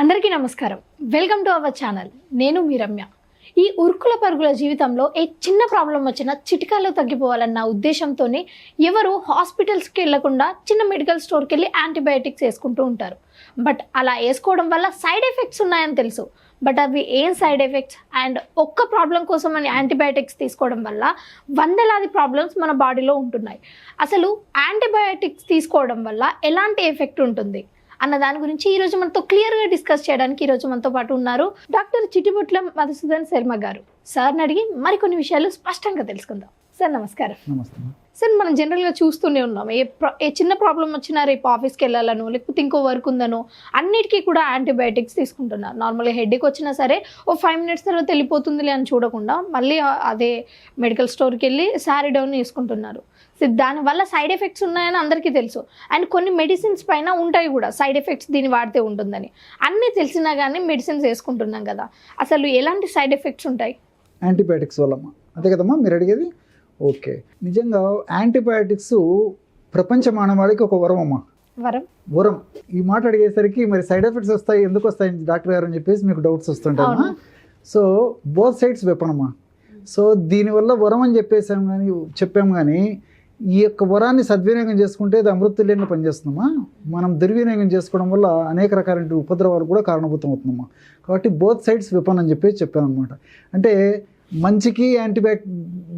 అందరికీ నమస్కారం. Welcome to our channel నేను మీ రమ్య. ఈ ఉరుకుల పరుగుల జీవితంలో ఏ చిన్న ప్రాబ్లం వచ్చినా చిటికాలో తగ్గిపోవాలన్న ఉద్దేశంతోనే ఎవరు హాస్పిటల్స్కి వెళ్ళకుండా చిన్న మెడికల్ స్టోర్కి వెళ్ళి యాంటీబయాటిక్స్ వేసుకుంటూ ఉంటారు. బట్ అలా వేసుకోవడం వల్ల సైడ్ ఎఫెక్ట్స్ ఉన్నాయని తెలుసు. బట్ అవి ఏం సైడ్ ఎఫెక్ట్స్ అండ్ ఒక్క ప్రాబ్లం కోసం అని యాంటీబయాటిక్స్ తీసుకోవడం వల్ల వందలాది ప్రాబ్లమ్స్ మన బాడీలో ఉంటున్నాయి. అసలు యాంటీబయాటిక్స్ తీసుకోవడం వల్ల ఎలాంటి ఎఫెక్ట్ ఉంటుంది? అన్న దాని గురించి ఈ రోజు మనతో క్లియర్గా డిస్కస్ చేయడానికి ఈ రోజు మనతో పాటు ఉన్నారు డాక్టర్ చిటిబుట్ల మధుసూదన్ శర్మ గారు. సార్ని అడిగి మరికొన్ని విషయాలు స్పష్టంగా తెలుసుకుందాం. సార్ నమస్కారం. నమస్తే సార్ మనం జనరల్గా చూస్తూనే ఉన్నాం. ఏ ప్ర- ఏ చిన్న ప్రాబ్లం వచ్చినా రేపు ఆఫీస్కి వెళ్ళాలనో లేకపోతే ఇంకో వర్క్ ఉందనో అన్నిటికీ కూడా యాంటీబయాటిక్స్ తీసుకుంటున్నారు. నార్మల్గా హెడ్ఏక్ వచ్చినా సరే ఓ ఫైవ్ మినిట్స్ తర్వాత వెళ్ళిపోతుందిలే అని చూడకుండా మళ్ళీ అదే మెడికల్ స్టోర్కి వెళ్ళి శారీ డౌన్ తీసుకుంటున్నారు సో దానివల్ల సైడ్ ఎఫెక్ట్స్ ఉన్నాయని అందరికీ తెలుసు. అండ్ కొన్ని మెడిసిన్స్ పైన ఉంటాయి కూడా సైడ్ ఎఫెక్ట్స్ దీన్ని వాడితే ఉంటుందని. అన్నీ తెలిసినా కానీ మెడిసిన్స్ వేసుకుంటున్నాం కదా. అసలు ఎలాంటి సైడ్ ఎఫెక్ట్స్ ఉంటాయి? యాంటీబయాటిక్స్ వల్లమ్మా. అంతే కదమ్మా మీరు అడిగేది? ఓకే. నిజంగా యాంటీబయాటిక్స్ ప్రపంచ మానవాళికి ఒక వరం అమ్మా వరం? వరం. ఈ మాట అడిగేసరికి మరి సైడ్ ఎఫెక్ట్స్ వస్తాయి ఎందుకు వస్తాయి డాక్టర్ గారు అని చెప్పేసి మీకు డౌట్స్ వస్తుంటాయమ్మా. సో బోత్ సైడ్స్ వెపనమ్మా సో దీనివల్ల వరం అని చెప్పేసాం కానీ చెప్పాం కానీ ఈ యొక్క వరాన్ని సద్వినియోగం చేసుకుంటే అది అమృతుల్యంగా పనిచేస్తుందమ్మా. మనం దుర్వినియోగం చేసుకోవడం వల్ల అనేక రకాలైన ఉపద్రవాలు కూడా కారణభూతం అవుతుందమ్మా కాబట్టి బోత్ సైడ్స్ విపన్ అని చెప్పేసి చెప్పాను అనమాట అంటే మంచికి యాంటీబయాటిక్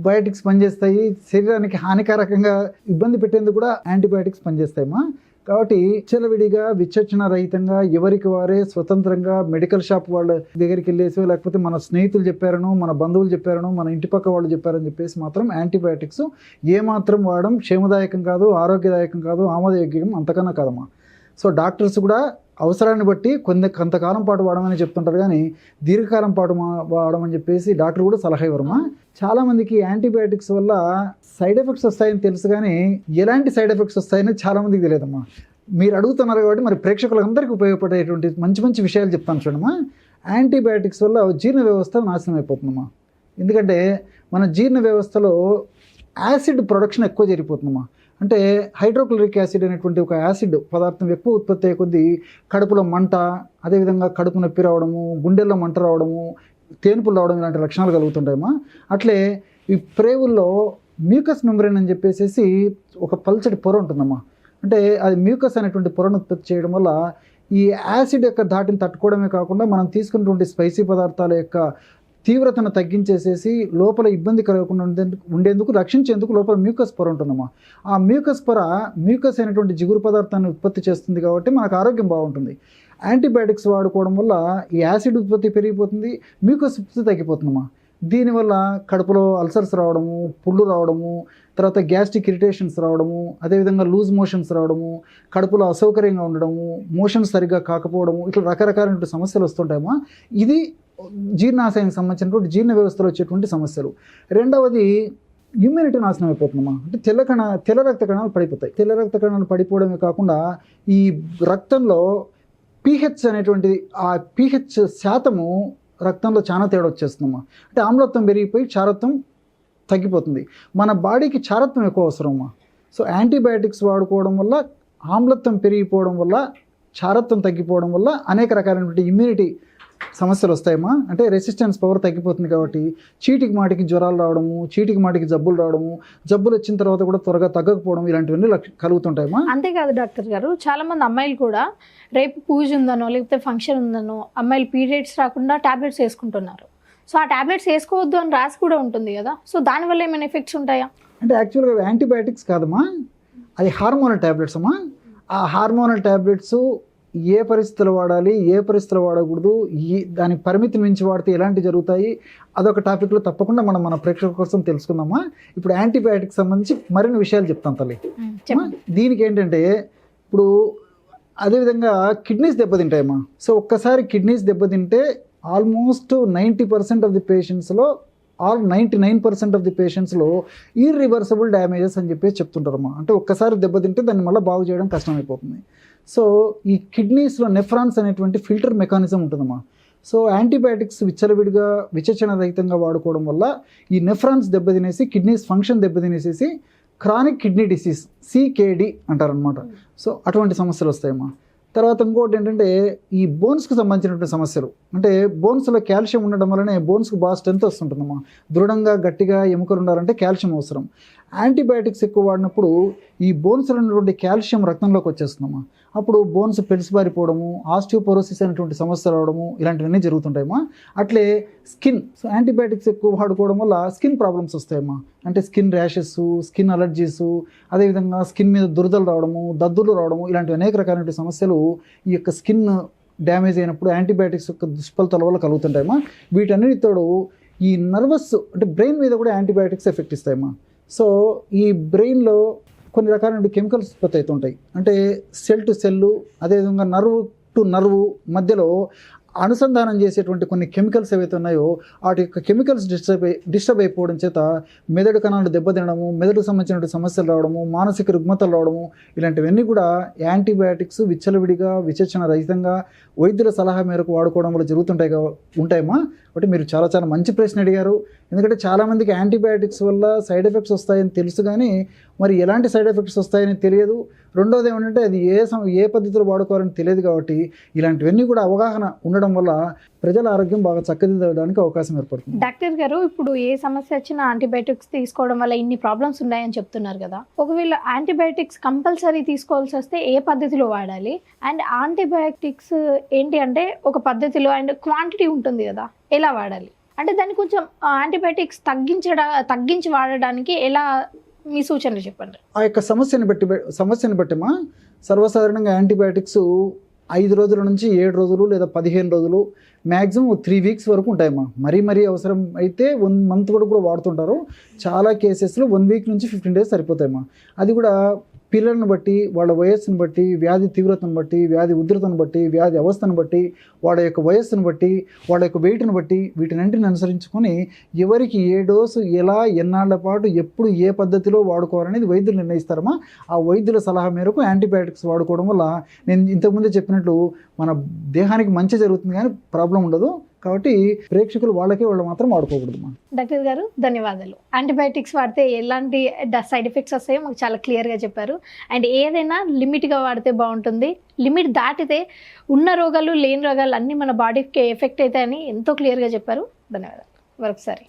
బయోటిక్స్ పనిచేస్తాయి శరీరానికి హానికారకంగా ఇబ్బంది పెట్టేందుకు కూడా యాంటీబయాటిక్స్ పనిచేస్తాయమ్మా. కాబట్టి విచ్చలవిడిగా విచక్షణ రహితంగా ఎవరికి వారే స్వతంత్రంగా మెడికల్ షాప్ వాళ్ళ దగ్గరికి వెళ్ళేసి లేకపోతే మన స్నేహితులు చెప్పారను మన బంధువులు చెప్పారను మన ఇంటి పక్క వాళ్ళు చెప్పారని చెప్పేసి మాత్రం యాంటీబయాటిక్స్ ఏమాత్రం వాడడం క్షేమదాయకం కాదు ఆరోగ్యదాయకం కాదు ఆమోదయోగ్యం అంతకన్నా కాదమ్మా. సో డాక్టర్స్ కూడా అవసరాన్ని బట్టి కొంత కొంతకాలం పాటు వాడమని చెప్తుంటారు కానీ దీర్ఘకాలం పాటు మా- వాడమని చెప్పేసి డాక్టర్ కూడా సలహా ఇవ్వరమ్మా. చాలా మందికి యాంటీబయాటిక్స్ వల్ల సైడ్ ఎఫెక్ట్స్ వస్తాయని తెలుసు కానీ ఎలాంటి సైడ్ ఎఫెక్ట్స్ వస్తాయని చాలా మందికి తెలియదమ్మా. మీరు అడుగుతున్నారు కాబట్టి మరి ప్రేక్షకులందరికీ ఉపయోగపడేటువంటి మంచి మంచి విషయాలు చెప్తాను చూడమ్మా. యాంటీబయాటిక్స్ వల్ల జీర్ణ వ్యవస్థ నాశనం అయిపోతుందమ్మా. ఎందుకంటే మన జీర్ణ వ్యవస్థలో యాసిడ్ ప్రొడక్షన్ ఎక్కువ జరిగిపోతుందమ్మా. అంటే హైడ్రోక్లోరిక్ యాసిడ్ అనేటువంటి ఒక యాసిడ్ పదార్థం ఎక్కువ ఉత్పత్తి అయ్యే కొద్దీ కడుపులో మంట అదేవిధంగా కడుపు నొప్పి రావడము గుండెల్లో మంట రావడము తేనుపులు రావడం ఇలాంటి లక్షణాలు కలుగుతుంటాయమ్మా. అట్లే ఈ ప్రేవుల్లో మ్యూకస్ మెంబ్రెయిన్ అని చెప్పేసి ఒక పల్చటి పొర ఉంటుందమ్మా. అంటే అది మ్యూకస్ అనేటువంటి పొరను ఉత్పత్తి చేయడం వల్ల ఈ యాసిడ్ యొక్క ధాటిని తట్టుకోవడమే కాకుండా మనం తీసుకున్నటువంటి స్పైసీ పదార్థాల యొక్క తీవ్రతను తగ్గించేసేసి లోపల ఇబ్బంది కలగకుండా ఉండేందుకు ఉండేందుకు రక్షించేందుకు లోపల మ్యూకస్ పొర ఉంటుందమ్మా. ఆ మ్యూకస్ పొర మ్యూకస్ అయినటువంటి జిగురు పదార్థాన్ని ఉత్పత్తి చేస్తుంది కాబట్టి మనకు ఆరోగ్యం బాగుంటుంది. యాంటీబయాటిక్స్ వాడుకోవడం వల్ల ఈ యాసిడ్ ఉత్పత్తి పెరిగిపోతుంది మీకు ఉత్పత్తి తగ్గిపోతుందమ్మా. దీనివల్ల కడుపులో అల్సర్స్ రావడము పుళ్ళు రావడము తర్వాత గ్యాస్ట్రిక్ ఇరిటేషన్స్ రావడము అదేవిధంగా లూజ్ మోషన్స్ రావడము కడుపులో అసౌకర్యంగా ఉండడము మోషన్స్ సరిగ్గా కాకపోవడము ఇట్లా రకరకాలైన సమస్యలు వస్తుంటాయమ్మా. ఇది జీర్ణాశయానికి సంబంధించినటువంటి జీర్ణ వ్యవస్థలో వచ్చేటువంటి సమస్యలు. రెండవది ఇమ్యూనిటీ నాశనం అయిపోతుందమ్మా. అంటే తెల్ల కణ తెల్ల రక్త కణాలు పడిపోతాయి. తెల్ల రక్త కణాలు పడిపోవడమే కాకుండా ఈ రక్తంలో పీహెచ్ అనేటువంటిది ఆ పీహెచ్ శాతము రక్తంలో చాలా తేడా వచ్చేస్తుందమ్మా. అంటే ఆమ్లత్వం పెరిగిపోయి క్షారత్వం తగ్గిపోతుంది. మన బాడీకి క్షారత్వం ఎక్కువ అవసరమ్మా సో యాంటీబయాటిక్స్ వాడుకోవడం వల్ల ఆమ్లత్వం పెరిగిపోవడం వల్ల క్షారత్వం తగ్గిపోవడం వల్ల అనేక రకాలైనటువంటి ఇమ్యూనిటీ సమస్యలు వస్తాయమ్మా. అంటే రెసిస్టెన్స్ పవర్ తగ్గిపోతుంది కాబట్టి చీటికి మాటికి జ్వరాలు రావడము చీటికి మాటికి జబ్బులు రావడము జబ్బులు వచ్చిన తర్వాత కూడా త్వరగా తగ్గకపోవడం ఇలాంటివన్నీ కలుగుతుంటాయమ్మా. అంతేకాదు డాక్టర్ గారు చాలా మంది అమ్మాయిలు కూడా రేపు పూజ ఉందనో లేకపోతే ఫంక్షన్ ఉందనో అమ్మాయిలు పీరియడ్స్ రాకుండా టాబ్లెట్స్ వేసుకుంటున్నారు. సో ఆ టాబ్లెట్స్ వేసుకోవద్దు అని రాసి కూడా ఉంటుంది కదా. సో దానివల్ల ఏమైనా ఎఫెక్ట్స్ ఉంటాయా? అంటే యాక్చువల్గా యాంటీబయాటిక్స్ కాదమ్మా. అది హార్మోనల్ ట్యాబ్లెట్స్ అమ్మా. ఆ హార్మోనల్ ట్యాబ్లెట్స్ ఏ పరిస్థితులు వాడాలి ఏ పరిస్థితులు వాడకూడదు ఈ దాని పరిమితిని మించి వాడితే ఎలాంటి జరుగుతాయి అదొక టాపిక్లో తప్పకుండా మనం మన ప్రేక్షకుల కోసం తెలుసుకుందామా? ఇప్పుడు యాంటీబయాటిక్స్ సంబంధించి మరిన్ని విషయాలు చెప్తాను తల్లి. దీనికి ఏంటంటే ఇప్పుడు అదేవిధంగా కిడ్నీస్ దెబ్బతింటాయమ్మా. సో ఒక్కసారి కిడ్నీస్ దెబ్బతింటే almost ninety percent of the పేషెంట్స్లో all ninety nine percent of the పేషెంట్స్లో irreversible damages అని చెప్పేసి చెప్తుంటారమ్మా. అంటే ఒక్కసారి దెబ్బతింటే దాన్ని మళ్ళీ బాగు చేయడం కష్టమైపోతుంది. సో ఈ కిడ్నీస్లో నెఫ్రాన్స్ అనేటువంటి ఫిల్టర్ మెకానిజం ఉంటుందమ్మా. సో యాంటీబయాటిక్స్ విచ్చలవిడిగా విచక్షణ రహితంగా వాడుకోవడం వల్ల ఈ నెఫ్రాన్స్ దెబ్బతినేసి కిడ్నీస్ ఫంక్షన్ దెబ్బతినేసేసి క్రానిక్ కిడ్నీ డిసీజ్ సికేడి అంటారనమాట సో అటువంటి సమస్యలు వస్తాయమ్మా. తర్వాత ఇంకోటి ఏంటంటే ఈ బోన్స్కి సంబంధించినటువంటి సమస్యలు. అంటే బోన్స్లో కాల్షియం ఉండడం వల్లనే బోన్స్కి బాగా స్ట్రెంత్ వస్తుంటుందమ్మా. దృఢంగా గట్టిగా ఎముకలు ఉండాలంటే కాల్షియం అవసరం. యాంటీబయాటిక్స్ ఎక్కువ వాడినప్పుడు ఈ బోన్స్లో ఉన్నటువంటి కాల్షియం రక్తంలోకి వచ్చేస్తుందమ్మా. అప్పుడు బోన్స్ పెలిసిబారిపోవడము ఆస్టియోపోరోసిస్ అనేటువంటి సమస్యలు రావడము ఇలాంటివన్నీ జరుగుతుంటాయమ్మా. అట్లే స్కిన్ సో యాంటీబయాటిక్స్ ఎక్కువ వాడుకోవడం వల్ల స్కిన్ ప్రాబ్లమ్స్ వస్తాయమ్మా. అంటే స్కిన్ ర్యాషెస్ స్కిన్ అలర్జీస్ అదేవిధంగా స్కిన్ మీద దురదలు రావడము దద్దులు రావడము ఇలాంటి అనేక రకాలైన సమస్యలు ఈ యొక్క స్కిన్ డ్యామేజ్ అయినప్పుడు యాంటీబయాటిక్స్ యొక్క దుష్ఫలితాల వల్ల కలుగుతుంటాయమ్మా. వీటన్నిటితోడు ఈ నర్వస్ అంటే బ్రెయిన్ మీద కూడా యాంటీబయాటిక్స్ ఎఫెక్ట్ ఇస్తాయమ్మా. సో ఈ బ్రెయిన్లో కొన్ని రకాలైన కెమికల్స్ ఉత్పత్తి అవుతుంటాయి. అంటే సెల్ టు సెల్లు అదేవిధంగా నర్వ్ టు నర్వ్ మధ్యలో అనుసంధానం చేసేటువంటి కొన్ని కెమికల్స్ ఏవైతే ఉన్నాయో వాటి యొక్క కెమికల్స్ డిస్టర్బ్ డిస్టర్బ్ అయిపోవడం చేత మెదడు కణాలు దెబ్బతినడము మెదడుకు సంబంధించినటువంటి సమస్యలు రావడము మానసిక రుగ్మతలు రావడము ఇలాంటివన్నీ కూడా యాంటీబయాటిక్స్ విచ్చలవిడిగా విచక్షణ రహితంగా వైద్యుల సలహా మేరకు వాడుకోవడం వల్ల జరుగుతుంటాయి ఉంటాయమ్మా. కాబట్టి మీరు చాలా చాలా మంచి ప్రశ్న అడిగారు. ఎందుకంటే చాలామందికి యాంటీబయాటిక్స్ వల్ల సైడ్ ఎఫెక్ట్స్ వస్తాయని తెలుసు కానీ మరి ఎలాంటి సైడ్ ఎఫెక్ట్స్ వస్తాయని తెలియదు. రెండోది ఏమంటే అది ఏ సమ ఏ పద్ధతిలో వాడుకోవాలని తెలియదు కాబట్టి ఇలాంటివన్నీ కూడా అవగాహన ఉండడం వల్ల ప్రజల ఆరోగ్యం బాగా చక్కదిద్దడానికి అవకాశం ఏర్పడుతుంది. డాక్టర్ గారు ఇప్పుడు ఏ సమస్య వచ్చినా యాంటీబయాటిక్స్ తీసుకోవడం వల్ల ఇన్ని ప్రాబ్లమ్స్ ఉన్నాయని చెప్తున్నారు కదా. ఒకవేళ యాంటీబయాటిక్స్ కంపల్సరీ తీసుకోవాల్సి వస్తే ఏ పద్ధతిలో వాడాలి? అండ్ యాంటీబయాటిక్స్ ఏంటి అంటే ఒక పద్ధతిలో అండ్ క్వాంటిటీ ఉంటుంది కదా ఎలా వాడాలి? అంటే దాన్ని కొంచెం యాంటీబయాటిక్స్ తగ్గించడా తగ్గించి వాడడానికి ఎలా మీ సూచనలు చెప్పండి. ఆ యొక్క సమస్యను బట్టి సమస్యను బట్టిమా సర్వసాధారణంగా యాంటీబయాటిక్స్ ఐదు రోజుల నుంచి ఏడు రోజులు లేదా పదిహేను రోజులు మ్యాక్సిమం త్రీ వీక్స్ వరకు ఉంటాయమ్మా మరీ మరీ అవసరం అయితే వన్ మంత్ కూడా కూడా వాడుతుంటారు. చాలా కేసెస్లో వన్ వీక్ నుంచి ఫిఫ్టీన్ డేస్ సరిపోతాయమ్మా అది కూడా పిల్లలను బట్టి వాళ్ళ వయస్సును బట్టి వ్యాధి తీవ్రతను బట్టి వ్యాధి ఉధృతను బట్టి వ్యాధి అవస్థను బట్టి వాళ్ళ యొక్క వయస్సును బట్టి వాళ్ళ యొక్క వెయిట్ను బట్టి వీటినంటిని అనుసరించుకొని ఎవరికి ఏ డోసు ఎలా ఎన్నాళ్ళ పాటు ఎప్పుడు ఏ పద్ధతిలో వాడుకోవాలనేది వైద్యులు నిర్ణయిస్తారమ్మా. ఆ వైద్యుల సలహా మేరకు యాంటీబయాటిక్స్ వాడుకోవడం వల్ల నేను ఇంతకుముందే చెప్పినట్లు మన దేహానికి మంచి జరుగుతుంది కానీ ప్రాబ్లం ఉండదు. కాబట్టి ప్రేక్షకులు వాళ్ళకే వాళ్ళు మాత్రం వాడుకోకూడదు డాక్టర్ గారు ధన్యవాదాలు. యాంటీబయాటిక్స్ వాడితే ఎలాంటి సైడ్ ఎఫెక్ట్స్ వస్తాయో మాకు చాలా క్లియర్గా చెప్పారు. అండ్ ఏదైనా లిమిట్గా వాడితే బాగుంటుంది. లిమిట్ దాటితే ఉన్న రోగాలు లేని రోగాలు అన్నీ మన బాడీకి ఎఫెక్ట్ అవుతాయని ఎంతో క్లియర్గా చెప్పారు. ధన్యవాదాలు. మరొకసారి.